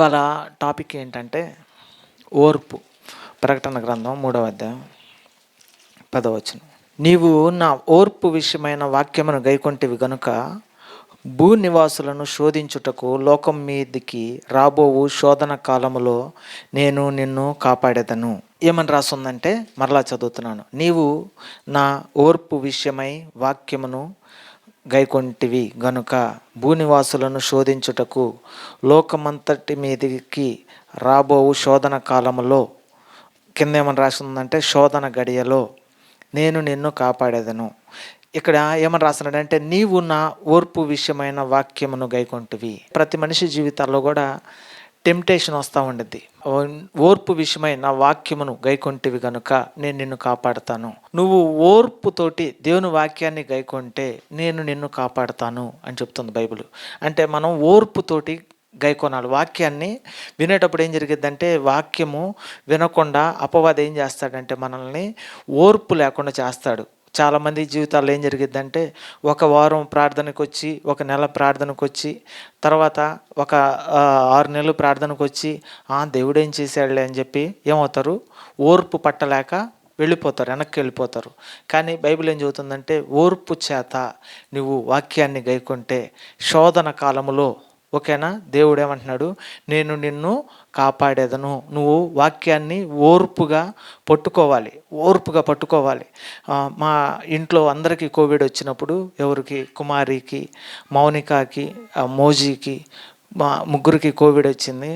ఇవాళ టాపిక్ ఏంటంటే ఓర్పు. ప్రకటన గ్రంథం మూడవ అధ్యాయం పదవచనం నీవు నా ఓర్పు విషయమైన వాక్యమును గైకొంటివి గనుక భూ నివాసులను శోధించుటకు లోకం మీదికి రాబోవు శోధన కాలములో నేను నిన్ను కాపాడేదను. ఏమని రాసుందంటే మరలా చదువుతున్నాను. నీవు నా ఓర్పు విషయమై వాక్యమును గైకొంటివి గనుక భూనివాసులను శోధించుటకు లోకమంతటి మీదికి రాబోవు శోధన కాలములో కింద ఏమని రాస్తుందంటే శోధన గడియలో నేను నిన్ను కాపాడేదను. ఇక్కడ ఏమని రాస్తున్నాడంటే నీవు నా ఓర్పు విషయమైన వాక్యమును గైకొంటివి. ప్రతి మనిషి జీవితాల్లో కూడా టెంప్టేషన్ వస్తూ ఉండిద్ది. ఓర్పు విషయమై నా వాక్యమును గైకొంటివి గనుక నేను నిన్ను కాపాడుతాను. నువ్వు ఓర్పుతోటి దేవుని వాక్యాన్ని గైకొంటే నేను నిన్ను కాపాడుతాను అని చెప్తుంది బైబిల్. అంటే మనం ఓర్పుతోటి గైకొనాలి. వాక్యాన్ని వినేటప్పుడు ఏం జరిగిద్దంటే వాక్యము వినకుండా అపవాది ఏం చేస్తాడంటే మనల్ని ఓర్పు లేకుండా చేస్తాడు. చాలామంది జీవితాల్లో ఏం జరిగిద్దంటే ఒక వారం ప్రార్థనకు వచ్చి ఒక నెల ప్రార్థనకు వచ్చి తర్వాత ఒక ఆరు నెలలు ప్రార్థనకు వచ్చి "ఆ, దేవుడు ఏం చేశాడులే అని చెప్పి ఏమవుతారు? ఓర్పు పట్టలేక వెళ్ళిపోతారు వెనక్కి వెళ్ళిపోతారు. కానీ బైబిల్ ఏం చెబుతుందంటే ఓర్పు చేత నువ్వు వాక్యాన్ని గైకుంటే శోధన కాలములో ఓకేనా? దేవుడు ఏమంటున్నాడు నేను నిన్ను కాపాడేదను. నువ్వు వాక్యాన్ని ఓర్పుగా పట్టుకోవాలి. ఓర్పుగా పట్టుకోవాలి. మా ఇంట్లో అందరికీ కోవిడ్ వచ్చినప్పుడు ఎవరికి? కుమారికి మౌనికాకి మోజీకి మా ముగ్గురికి కోవిడ్ వచ్చింది.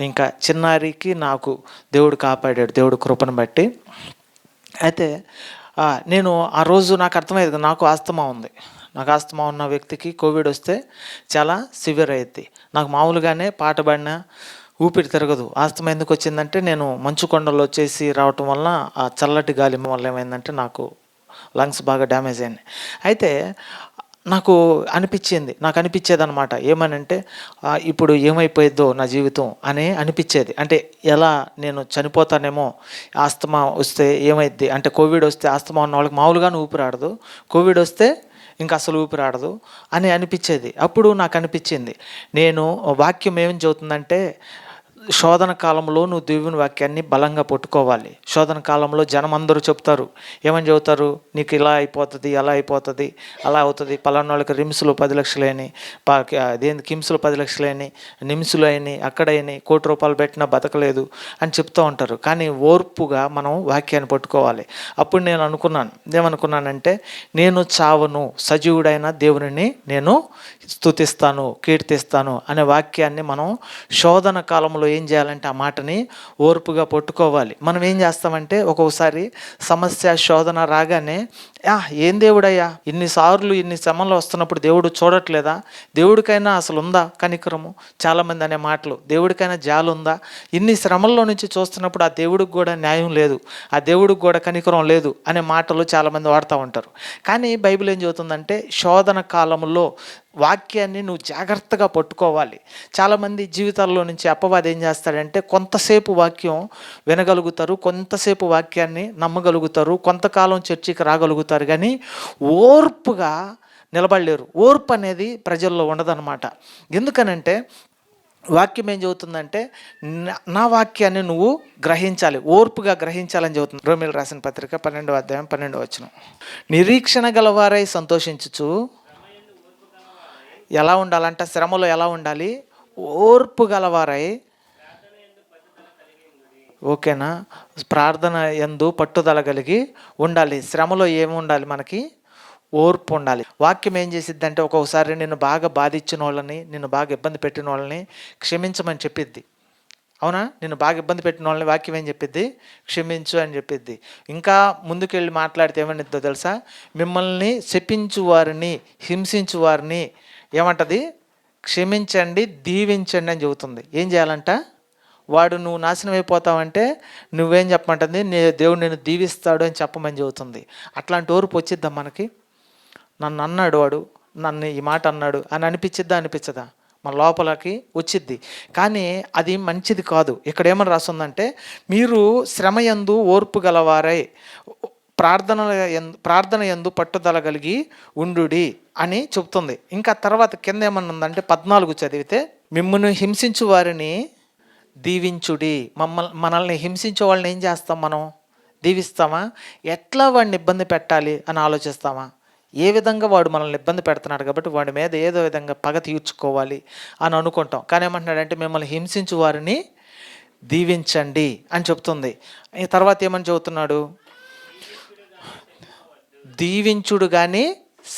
ఇంకా చిన్నారికి నాకు దేవుడు కాపాడాడు. దేవుడు కృపను బట్టి. అయితే నేను ఆ రోజు నాకు అర్థమయ్యేది నాకు ఆస్తమా ఉంది. నాకు ఆస్తమా ఉన్న వ్యక్తికి కోవిడ్ వస్తే చాలా సివియర్ అయ్యింది నాకు మామూలుగానే పాట పాడినా ఊపిరి తిరగదు. ఆస్తమా ఎందుకు వచ్చిందంటే నేను మంచు కొండలు వచ్చేసి రావటం వల్ల ఆ చల్లటి గాలి వల్ల ఏమైందంటే నాకు లంగ్స్ బాగా డ్యామేజ్ అయినాయి. అయితే నాకు అనిపించింది. నాకు అనిపించేది అనమాట ఏమనంటే ఇప్పుడు ఏమైపోయిద్దో నా జీవితం అని అనిపించేది. అంటే ఎలా నేను చనిపోతానేమో ఆస్తమా వస్తే ఏమైద్ది? అంటే కోవిడ్ వస్తే ఆస్తమా ఉన్న వాళ్ళకి మామూలుగానే ఊపిరాడదు కోవిడ్ వస్తే ఇంకా అసలు ఊపిరాడదు అని అనిపించేది. అప్పుడు నాకు అనిపించింది. నేను వాక్యం ఏం చెబుతుందంటే శోధన కాలంలో నువ్వు దేవుని వాక్యాన్ని బలంగా పట్టుకోవాలి. శోధన కాలంలో జనం అందరూ చెప్తారు ఏమని చెబుతారు? నీకు ఇలా అయిపోతుంది అలా అయిపోతుంది అలా అవుతుంది పలానా వాళ్ళకి రిమ్స్లో పది లక్షలేని అదేంది కిమ్స్లో పది లక్షలేని నిమ్స్లు అయినాయి అక్కడైనాయి కోటి రూపాయలు పెట్టినా బతకలేదు అని చెప్తూ ఉంటారు. కానీ ఓర్పుగా మనం వాక్యాన్ని పట్టుకోవాలి. అప్పుడు నేను అనుకున్నాను. ఏమనుకున్నానంటే నేను చావను సజీవుడైన దేవుని నేను స్తుతిస్తాను కీర్తిస్తాను అనే వాక్యాన్ని మనం శోధన కాలంలో ఏం చేయాలంటే ఆ మాటని ఓర్పుగా పట్టుకోవాలి. మనం ఏం చేస్తామంటే ఒక్కొక్కసారి సమస్య శోధన రాగానే ఏం దేవుడయ్యా? ఇన్నిసార్లు ఇన్ని శ్రమలు వస్తున్నప్పుడు దేవుడు చూడట్లేదా? దేవుడికైనా అసలు ఉందా కనికరము? చాలామంది అనే మాటలు. దేవుడికైనా జాలు ఉందా? ఇన్ని శ్రమల్లో నుంచి చూస్తున్నప్పుడు ఆ దేవుడికి కూడా న్యాయం లేదు. ఆ దేవుడికి కూడా కనికరం లేదు అనే మాటలు చాలామంది వాడుతూ ఉంటారు. కానీ బైబిల్ ఏం చెబుతుందంటే శోధన కాలంలో వాక్యాన్ని నువ్వు జాగ్రత్తగా పట్టుకోవాలి. చాలామంది జీవితాల్లో నుంచి అపవాది ఏం చేస్తాడంటే కొంతసేపు వాక్యం వినగలుగుతారు కొంతసేపు వాక్యాన్ని నమ్మగలుగుతారు కొంతకాలం చర్చికి రాగలుగుతారు. కానీ ఓర్పుగా నిలబడలేరు. ఓర్పు అనేది ప్రజల్లో ఉండదన్నమాట. ఎందుకనంటే వాక్యం ఏం చెబుతుందంటే నా- వాక్యాన్ని నువ్వు గ్రహించాలి. ఓర్పుగా గ్రహించాలని చెబుతుంది. రోమిల్ రాసిన పత్రిక పన్నెండవ అధ్యాయం పన్నెండవ వచ్చిన నిరీక్షణ గలవారై సంతోషించుచు. ఎలా ఉండాలంటే? శ్రమలో ఎలా ఉండాలి? ఓర్పు గలవారై ఓకేనా? ప్రార్థన ఎందు పట్టుదల కలిగి ఉండాలి. శ్రమలో ఏమి ఉండాలి మనకి? ఓర్పు ఉండాలి. వాక్యం ఏం చేసిద్ది అంటే ఒక్కొక్కసారి నిన్ను బాగా బాధించిన వాళ్ళని నిన్ను బాగా ఇబ్బంది పెట్టిన వాళ్ళని క్షమించమని చెప్పిద్ది. అవునా? నిన్ను బాగా ఇబ్బంది పెట్టిన వాళ్ళని వాక్యం ఏం చెప్పిద్ది? క్షమించు అని చెప్పిద్ది. ఇంకా ముందుకెళ్ళి మాట్లాడితే ఏమనిద్దో తెలుసా? మిమ్మల్ని శపించు వారిని హింసించు వారిని ఏమంటది? క్షమించండి దీవించండి అని చెబుతుంది. ఏం చేయాలంట? వాడు నువ్వు నాశనం అయిపోతావంటే నువ్వేం చెప్పమంటుంది? నే దేవుడు నేను దీవిస్తాడు అని చెప్పమని చెబుతుంది. అట్లాంటి ఓర్పు వచ్చిద్దాం మనకి? నన్ను అన్నాడు వాడు నన్ను ఈ మాట అన్నాడు అని అనిపించిద్దా? అనిపించదా? మన లోపలకి వచ్చిద్ది. కానీ అది మంచిది కాదు. ఇక్కడ ఏమని రాస్తుందంటే మీరు శ్రమ ఎందు ఓర్పు గలవారై ప్రార్థన ఎందు ప్రార్థన ఎందు పట్టుదల కలిగి ఉండుడి అని చెప్తుంది ఇంకా తర్వాత కింద ఏమన్నా ఉందంటే పద్నాలుగు చదివితే మిమ్మల్ని హింసించు వారిని దీవించుడి. మమ్మల్ని మనల్ని హింసించే వాళ్ళని ఏం చేస్తాం మనం? దీవిస్తామా? ఎట్లా వాడిని ఇబ్బంది పెట్టాలి అని ఆలోచిస్తామా? ఏ విధంగా వాడు మనల్ని ఇబ్బంది పెడుతున్నాడు కాబట్టి వాడి మీద ఏదో విధంగా పగ తీర్చుకోవాలి అని అనుకుంటాం. కానీ ఏమంటున్నాడంటే మిమ్మల్ని హింసించు వారిని దీవించండి అని చెప్తుంది. తర్వాత ఏమని చెబుతున్నాడు? దీవించుడు కానీ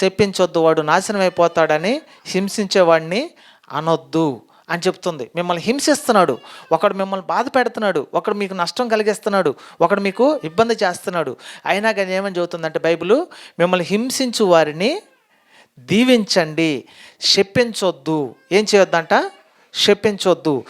చెప్పించొద్దు వాడు నాశనం అయిపోతాడని హింసించేవాడిని అనొద్దు. అని చెప్తుంది. మిమ్మల్ని హింసిస్తున్నాడు. ఒకడు మిమ్మల్ని బాధ పెడుతున్నాడు. ఒకడు మీకు నష్టం కలిగిస్తున్నాడు. ఒకడు మీకు ఇబ్బంది చేస్తున్నాడు. అయినా కానీ ఏమని చెబుతుందంటే బైబిల్ మిమ్మల్ని హింసించు వారిని దీవించండి. శపించొద్దు. ఏం చేయొద్దంట? శపించొద్దు.